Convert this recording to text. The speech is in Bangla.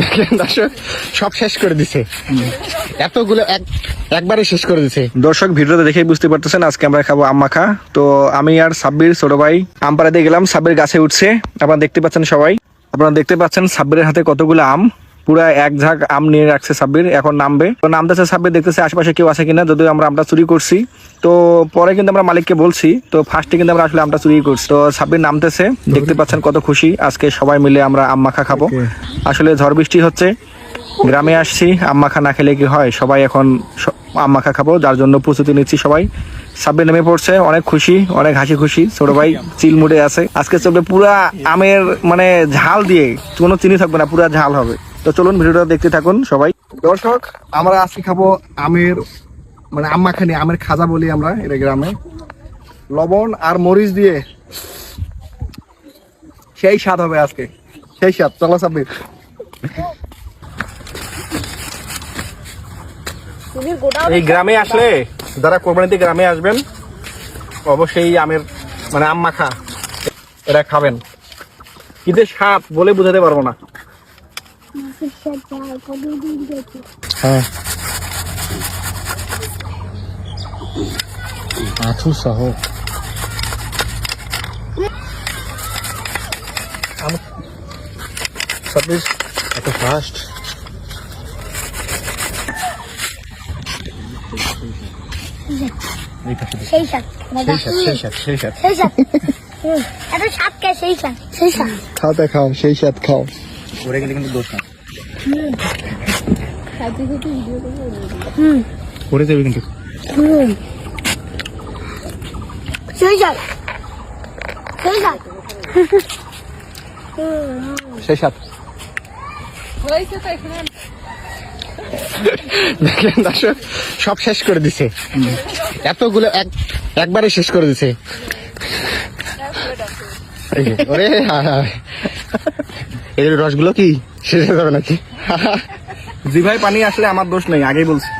দেখলেন দর্শক সব শেষ করে দিছে। এতগুলো একবারে শেষ করে দিছে। দর্শক ভিডিওতে দেখেই বুঝতে পারতেছেন আজকে আমরা খাব আম মাখা। তো আমি আর সাব্বির ছোট ভাই আম পাড়াতে গেলাম। সাব্বির গাছে উঠছে। আপনারা দেখতে পাচ্ছেন সবাই। আপনারা দেখতে পাচ্ছেন সাব্বিরের হাতে কতগুলো আম। পুরা এক ঝাঁক আম নিয়ে রাখছে সাব্বির এখন নামবে। তো নামতেছে সাব্বির দেখতেছে আশেপাশে কেউ আছে কিনা যদিও আমরা আমটা চুরি করছি। তো পরে কিন্তু আমরা মালিককে বলছি তো ফার্স্টে কিন্তু আমরা আসলে আমটা চুরি করছি। তো সাব্বির নামতেছে দেখতে পাচ্ছেন কত খুশি। আজকে সবাই মিলে আমরা আম মাখা খাব। আসলে ঝড় বৃষ্টি হচ্ছে গ্রামে আসছি আম মাখা না খেলে কি হয়? সবাই এখন আম মাখা খাব যার জন্য প্রস্তুতি নিচ্ছি সবাই। সাব্বির নেমে পড়ছে অনেক খুশি অনেক হাসি খুশি। ছোট ভাই চিল মুডে আছে। আজকে চলবে পুরা আমের মানে ঝাল দিয়ে কোনো চিনি থাকবে না পুরা ঝাল হবে। তো চলুন ভিডিওটা দেখতে থাকুন সবাই। দর্শক আমরা আজকে খাব আমের মানে আম মাখানি আমের খাজা বলি আমরা এটা গ্রামে। লবণ আর মরিচ দিয়ে সেই স্বাদ হবে আজকে। সেই স্বাদ চলো সাব্বির। এই গ্রামে আসলে যারা কোরবানিতে গ্রামে আসবেন অবশ্যই আমের মানে আম মাখা এটা খাবেন। কিন্তু স্বাদ বলে বোঝাতে পারব না। হ্যাঁ। আঠু সহ। সার্ভিস এত ফাস্ট সেই সাথ সেই সাথ সেই সাথ সেই হুম, এত কে সেই সেই খাওয়াতে খাও সেই সাথ খাও। ওরে গেলে কিন্তু দোষ না যাবে কিন্তু। সেই দেখলেন দর্শক সব শেষ করে দিছে। এতগুলো এক একবারে শেষ করে দিছে। ওরে হায় হায়। এদের রসগুলো কি? শেষ হয়ে যাবে নাকি? জি ভাই, পানি আসলে আমার দোষ নেই, আগেই বলছি।